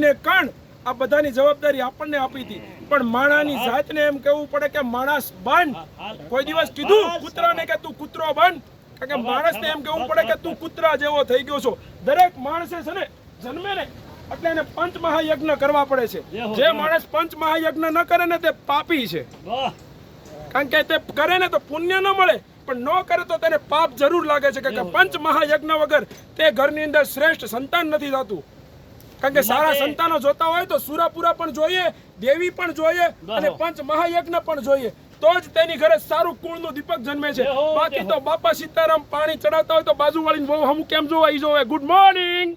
ને કણ આ બધાની જવાબદારી આપણને આપી હતી. પણ માણાની જાતને એમ કહેવું પડે કે માણસ બન કોઈ દિવસ કીધું કૂતરાને કે તું કૂતરો બન કારણ કે માણસને એમ કહેવું પડે કે તું કૂતરા જેવો થઈ ગયો છો. દરેક માણસે છે ને જન્મે ને એટલે એને પંચ મહાયજ્ઞ કરવા પડે છે. જે માણસ પંચ મહાયજ્ઞ ન કરે ને તે પાપી છે. કારણ કે તે કરે ને તો પુણ્ય ન મળે પણ ન કરે તો તેને પાપ જરૂર લાગે છે. કારણ કે પંચ મહાયજ્ઞ વગર તે ઘરની અંદર શ્રેષ્ઠ સંતાન નથી થતું. કારણ કે સારા સંતાનો જોતા હોય તો સુરાપુરા પણ જોઈએ દેવી પણ જોઈએ અને પંચ મહાયજ્ઞ પણ જોઈએ. તો જ તેની ઘરે સારું કુળનું દીપક જન્મે છે. બાકી તો બાપા સીતારામ પાણી ચડાવતા હોય તો બાજુવાળીને બહુ હમ કેમ જોવા ઈ જોવે? ગુડ મોર્નિંગ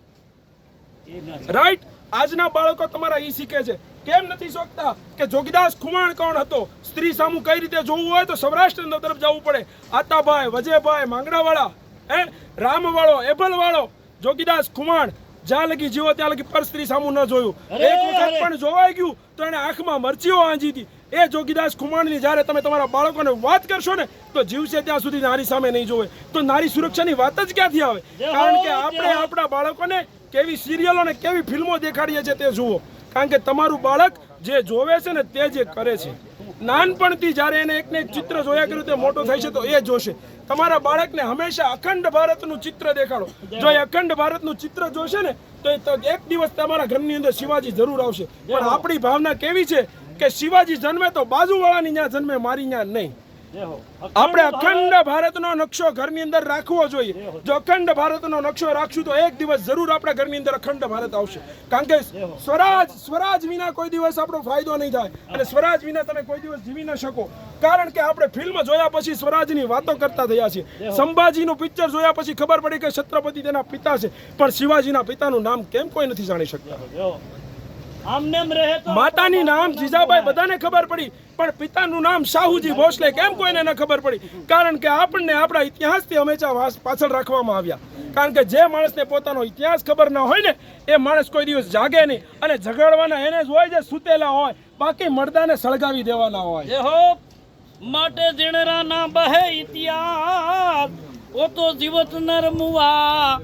રાઈટ આજના બાળકો તમારા ઈ શીખે છે. કેમ નથી શોખતા કે જોગીદાસ ખુમાણ કોણ હતો? સ્ત્રી સામું કઈ રીતે જોવું હોય તો સૌરાષ્ટ્ર તરફ જવું પડે. આતાભાઈ વજયભાઈ માંગડાવાળા હે? રામવાળો એબલવાળો જોગીદાસ ખુમાણ. જ્યાં લગી જીવો ત્યાં લગી પર સ્ત્રી સામું ન જોયું. એક વખત પણ જોવાઈ ગયું તો એને આંખમાં મરચીઓ આંજી હતી. એ જોગીદાસ ખુમાણની જ્યારે તમે તમારા બાળકોને વાત કરશો ને તો જીવશે ત્યાં સુધી નારી સામે નહીં જોવે. તો નારી સુરક્ષાની વાત જ ક્યાંથી આવે? કારણ કે આપણે આપણા બાળકોને કેવી સિરિયલો ને કેવી ફિલ્મો દેખાડીએ છીએ તે જુઓ. કારણ કે તમારું બાળક જે જોવે છે ને તે જે કરે છે. નાનપણથી જ્યારે એને એકને એક ચિત્ર જોયા કર્યું, તે મોટો થાય છે, તો એ જોશે. તમારા બાળકને હંમેશા અખંડ ભારતનું ચિત્ર દેખાડો. જો એ અખંડ ભારતનું ચિત્ર જોશે ને, તો એક દિવસ તમારા ઘરની અંદર શિવાજી જરૂર આવશે. પણ આપણી ભાવના કેવી છે કે શિવાજી જન્મે તો બાજુવાળાની ત્યાં જન્મે, મારી ત્યાં નહીં. આપણે અખંડ ભારતનો નકશો ઘરની અંદર રાખવો જોઈએ. જો અખંડ ભારતનો નકશો રાખશું તો એક દિવસ જરૂર આપણા ઘરની અંદર અખંડ ભારત આવશે. કારણ કે સ્વરાજ સ્વરાજ વિના કોઈ દિવસ આપણો ફાયદો નહીં થાય. અને સ્વરાજ વિના તમે કોઈ દિવસ જીવી ન શકો. કારણ કે આપણે ફિલ્મ જોયા પછી સ્વરાજની વાતો કરતા થયા છીએ. સંભાજીનું પિક્ચર જોયા પછી ખબર પડી કે છત્રપતિ તેના પિતા છે. પણ શિવાજીના પિતાનું નામ કેમ કોઈ નથી જાણી શકતા? માતાની નામ જીજાબાઈ બધાને ખબર પડી. પણ પિતાનું નામ શાહુજી ભોસલે. કેમ કોઈને ન ખબર પડી? કારણ કે આપણને આપણા ઇતિહાસથી હંમેશા પાછળ રાખવામાં આવ્યા. કારણ કે જે માણસને પોતાનો ઇતિહાસ ખબર ના હોય ને, એ માણસ કોઈ દિવસ જાગે નહીં. અને ઝઘડવાના એને જ હોય જે સૂતેલા હોય, બાકી મર્દાને સળગાવી દેવાના હોય. માટે જીણરા ના બહે ઇતિહાસ, ઓ તો જીવત નરમુવા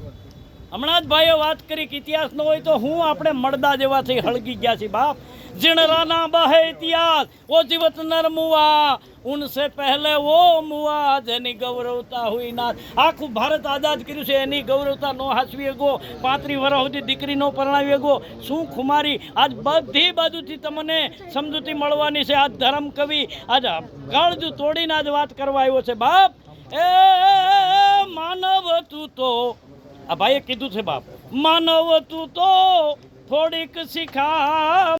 હમણાં જ ભાઈએ વાત કરી કે ઇતિહાસ ન હોય તો હું આપણે મળદા જેવા થઈ હળગી ગયા છીએ બાપ. જીણરા ના બહે ઇતિહાસ. ઓ જીવત નરમુવા ઉનસે પહેલે વો મુવા, જેની ગૌરવતા હુઈ ના. આખું ભારત આઝાદ કર્યું છે, એની ગૌરવતા નો હાસવી ગો પાંત્રી વર્ષ સુધી દીકરી નો પરણાવી ગો શું ખુમારી? આજ બધી બાજુથી તમને સમજૂતી મળવાની છે. આજ ધર્મ કવિ, આજ ગળજ તોડીને આજ વાત કરવા આવ્યો છે. બાપ એ, માનવ તું તો. આ ભાઈએ કીધું છે બાપ, માનવ તું તો થોડીક શીખા